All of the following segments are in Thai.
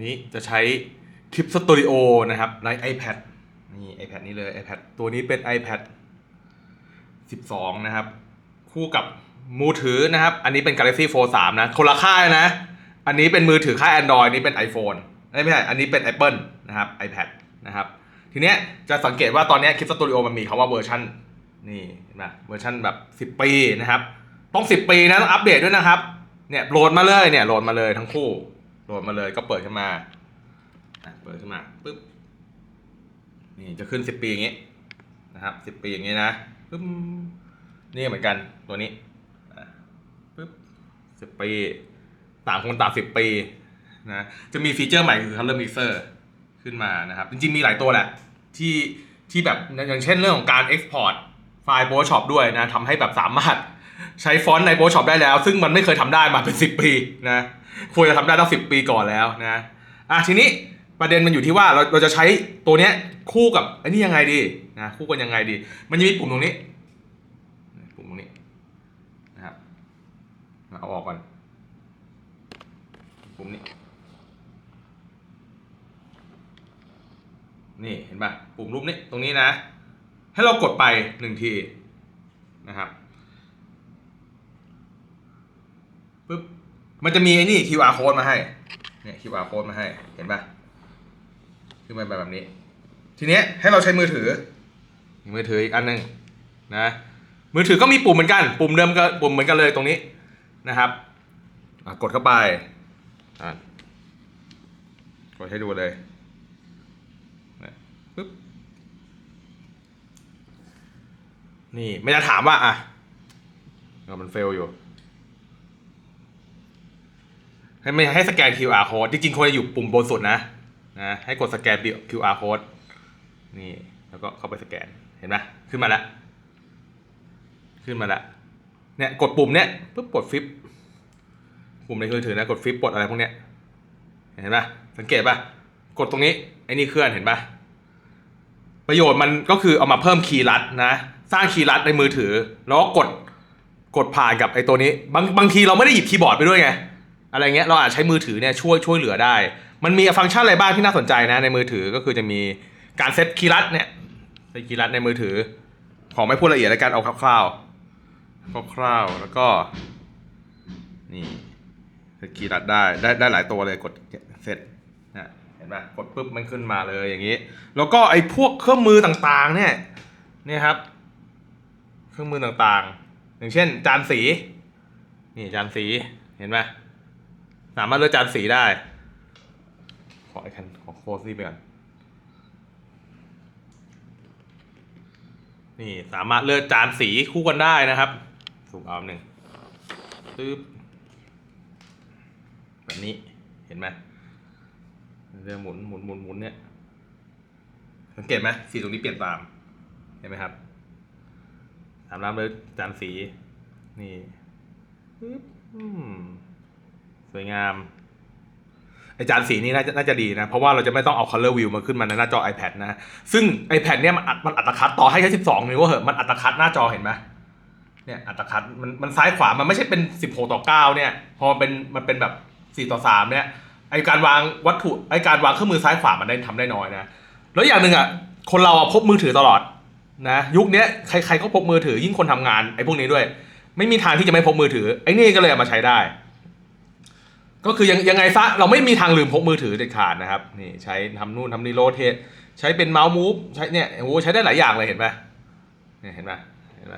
นี้จะใช้คลิปสตูดิโอนะครับใน iPad นี่ iPad นี้เลย iPad ตัวนี้เป็น iPad 12 นะครับ คู่กับมือถือนะครับ อันนี้เป็น Galaxy Fold 3 นะคนละค่ายนะ อันนี้เป็นมือถือค่าย Android นี่เป็น iPhone ไม่ใช่ อันนี้เป็น Apple นะครับ iPad นะครับ ทีเนี้ยจะสังเกตว่าตอนนี้คลิปสตูดิโอมันมีคำว่าเวอร์ชันนี่เห็นไหมเวอร์ชันแบบ 10 ปีนะครับ ต้อง 10 ปีนะต้องอัปเดตด้วยนะครับ เนี่ยโหลดมาเลยเนี่ยโหลดมาเลยทั้งคู่ ดมาเลยก็เปิดขึ้นมาเปิดขึ้นมาปุ๊บนี่จะขึ้น10ปีอย่างงี้นะครับ10ปีอย่างงี้นะปึ๊บนี่เหมือนกันตัวนี้ปึ๊บ10ปี ต่างคนต่าง10ปีนะจะมีฟีเจอร์ใหม่คือ Color Mixer ขึ้นมานะครับ จริงๆมีหลายตัวแหละที่ที่แบบอย่างเช่นเรื่องของการ Export ไฟล์ Photoshop ด้วยนะทำให้แบบสามารถ ใช้ฟอนต์ใน Photoshop ได้แล้ว ซึ่งมันไม่เคยทำได้มาเป็น10ปีนะควรจะทำได้ตั้ง10ปีก่อนแล้วนะอะทีนี้ประเด็นมันอยู่ที่ว่าเราเราจะใช้ตัวเนี้ยคู่กับไอ้นี่ยังไงดีนะคู่กันยังไงดี มันจะมีปุ่มตรงนี้ ปุ่มตรงนี้นะครับเอาออกก่อนปุ่มนี้นี่เห็นป่ะปุ่มรูปนี้ตรงนี้นะ ให้เรากดไปหนึ่งทีนะครับปึ๊บ มันจะมีไอ้นี่ QR code มาให้ เนี่ย QR code มาให้ เห็นป่ะขึ้นมาแบบนี้ ทีเนี้ยให้เราใช้มือถือ มือถืออีกอันหนึ่งนะ มือถือก็มีปุ่มเหมือนกัน ปุ่มเดิมก็ปุ่มเหมือนกันเลยตรงนี้นะครับ กดเข้าไปอะกดให้ดูเลยนะปึ๊บ นี่ไม่จะถามว่าอะมันเฟลอยู่ ให้ไม่ให้สแกน QR code จริงๆควรจะอยู่ปุ่มบนสุดนะนะให้กดสแกน QR code นี่แล้วก็เข้าไปสแกนเห็นไหมขึ้นมาแล้วขึ้นมาแล้วเนี่ยกดปุ่มเนี้ยปุ๊บกดฟิปปุ่มในมือถือนะกดฟิปปดอะไรพวกเนี้ยเห็นปะสังเกตปะกดตรงนี้ไอ้นี่เคลื่อนเห็นป่ะประโยชน์มันก็คือเอามาเพิ่มคีย์ลัดนะ สร้างคีย์ลัดในมือถือ แล้วก็กดกดผ่านกับไอ้ตัวนี้ บางบางทีเราไม่ได้หยิบคีย์บอร์ดไปด้วยไง อะไรเงี้ยเราอาจใช้มือถือเนี่ยช่วยช่วยเหลือได้ มันมีฟังก์ชันอะไรบ้างที่น่าสนใจนะในมือถือก็คือจะมีการเซตคีย์ลัดเนี่ยเซตคีย์ลัดในมือถือ ของไม่พูดละเอียดแล้วกันเอาคร่าวๆคร่าวๆแล้วก็นี่เซตคีย์ลัดได้ได้ได้หลายตัวเลยกดเซตนะเห็นปะกดปุ๊บมันขึ้นมาเลยอย่างนี้ แล้วก็ไอ้พวกเครื่องมือต่างๆเนี่ยเนี่ยครับ เครื่องมือต่างๆ อย่างเช่น จานสี นี่จานสีเห็นไหม สามารถเลือกจานสีได้ ขอไอ้คันขอโค้ดนี่ไปก่อน นี่สามารถเลือกจานสีคู่กันได้นะครับ สูงเอาหนึ่งปึ๊บแบบนี้เห็นไหมเรื่องหมุนหมุนหมุนหมุนเนี่ยสังเกตไหมสีตรงนี้เปลี่ยนตาม เห็นไหมครับสามารถเลือกจานสี นี่ปึ๊บอืม สวยงามไอจานสีนี้น่าจะน่าจะดีนะ เพราะว่าเราจะไม่ต้องเอา color view มาขึ้นมาในหน้าจอ iPad นะ ซึ่ง iPad เนี่ยมันอัดมันอัตคัดต่อให้แค่ 12 นิ้วเหอะมันอัตคัดหน้าจอเห็นไหมเนี่ยอัตคัดมันมันซ้ายขวามันไม่ใช่เป็น 16 ต่อ 9 เนี่ย พอมันเป็นมันเป็นแบบ 4 ต่อ 3 เนี่ยไอการวางวัตถุไอการวางเครื่องมือซ้ายขวามันได้ทำได้น้อยนะ แล้วอย่างหนึ่งอะคนเราอะพกมือถือตลอดนะยุคนี้ยใครๆก็พกมือถือยิ่งคนทำงานไอพวกนี้ด้วย ไม่มีทางที่จะไม่พกมือถือไอนี่ก็เลยเอามาใช้ได้ ก็คือยังยังไงซะเราไม่มีทางลืมพกมือถือเด็ดขาดนะครับนี่ใช้ทำนู่นทำนี่โรเทตใช้เป็นเมาส์มูฟใช้เนี่ยโอ้ใช้ได้หลายอย่างเลยเห็นไหมเนี่ยเห็นไหมเห็นไหม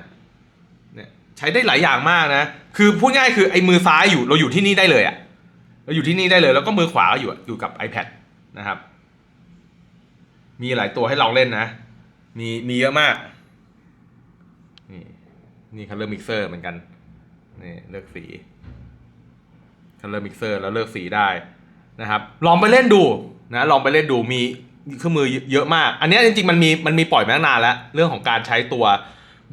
เนี่ยใช้ได้หลายอย่างมากนะ คือพูดง่ายคือไอ้มือซ้ายอยู่เราอยู่ที่นี่ได้เลยอะเราอยู่ที่นี่ได้เลย แล้วก็มือขวาอยู่อยู่กับ iPad นะครับ มีหลายตัวให้ลองเล่นนะ มีมีเยอะมาก นี่นี่คัลเลอร์มิกเซอร์เหมือนกันนี่เลือกสี คัลเลอร์มิกเซอร์แล้วเลือกสีได้นะครับ ลองไปเล่นดูนะลองไปเล่นดูมีเครื่องมือเยอะมาก อันนี้จริงๆมันมีมันมีปล่อยมานานแล้ว เรื่องของการใช้ตัว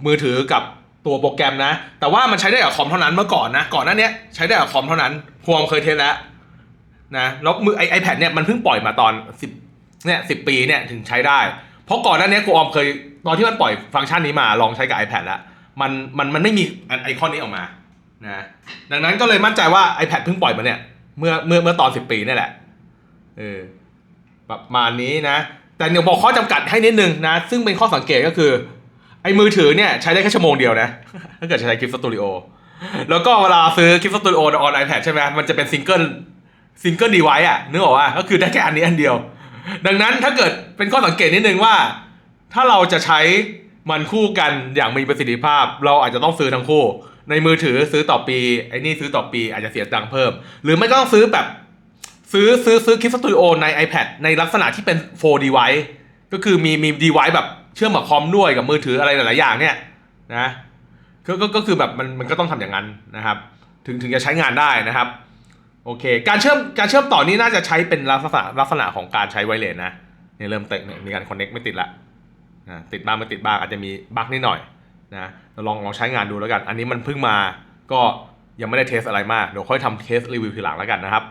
มือถือกับตัวโปรแกรมนะ แต่ว่ามันใช้ได้กับคอมเท่านั้นเมื่อก่อนนะ ก่อนหน้าเนี้ยใช้ได้กับคอมเท่านั้นพวงเคยเทสแล้วนะแล้วมือไอไอแพดเนี่ยมันเพิ่งปล่อยมาตอนสิบเนี่ยสิปีเนี่ยถึงใช้ได้ เพราะก่อนหน้านี้ครูออมเคยตอนที่มันปล่อยฟังก์ชันนี้มาลองใช้กับ iPad แล้วมันมันมันไม่มีไอคอนนี้ออกมา นะดังนั้นก็เลยมั่นใจว่า iPad เพิ่งปล่อยมาเนี่ย เมื่อเมื่อเมื่อตอน 10 ปีนี่แหละเออประมาณนี้นะ แต่เดี๋ยวบอกข้อจำกัดให้นิดนึงนะ ซึ่งเป็นข้อสังเกตก็คือ ไอ้มือถือเนี่ยใช้ได้แค่ชั่วโมงเดียวนะ ถ้าเกิดใช้คลิปสตูดิโอแล้วก็เวลาซื้อคลิปสตูดิโอออนไอแพดใช่ไหมมันจะเป็นซิงเกิลซิงเกิลดีไวอะนึกออกว่าก็คือได้แค่อันนี้อันเดียว ดังนั้นถ้าเกิดเป็นข้อสังเกตนิดนึงว่า ถ้าเราจะใช้มันคู่กันอย่างมีประสิทธิภาพ เราอาจจะต้องซื้อทั้งคู่ ในมือถือซื้อต่อปีไอ้นี่ซื้อต่อปีอาจจะเสียตังค์เพิ่ม หรือไม่ก็ต้องซื้อแบบ ซื้อซื้อซื้อคลิปสตูดิโอใน iPad ในลักษณะที่เป็น 4 device ก็คือมีมี device แบบเชื่อมกับคอมด้วยกับมือถืออะไรหลาย ๆ อย่างเนี่ยนะก็ก็ก็คือแบบมันมันก็ต้องทำอย่างนั้นนะครับ ถึงถึงจะใช้งานได้นะครับโอเค การเชื่อมการเชื่อมต่อนี้น่าจะใช้เป็นลักษณะลักษณะของการใช้ไวเลสนะเนี่ยเริ่มเตะเนี่ยมีการ connect ไม่ติดละนะติดบ้างไม่ติดบ้างอาจจะมีบั๊กนิดหน่อย นะเราลองลองใช้งานดูแล้วกัน อันนี้มันเพิ่งมาก็ยังไม่ได้เทสอะไรมาก เดี๋ยวค่อยทำเทสรีวิวทีหลังแล้วกันนะครับ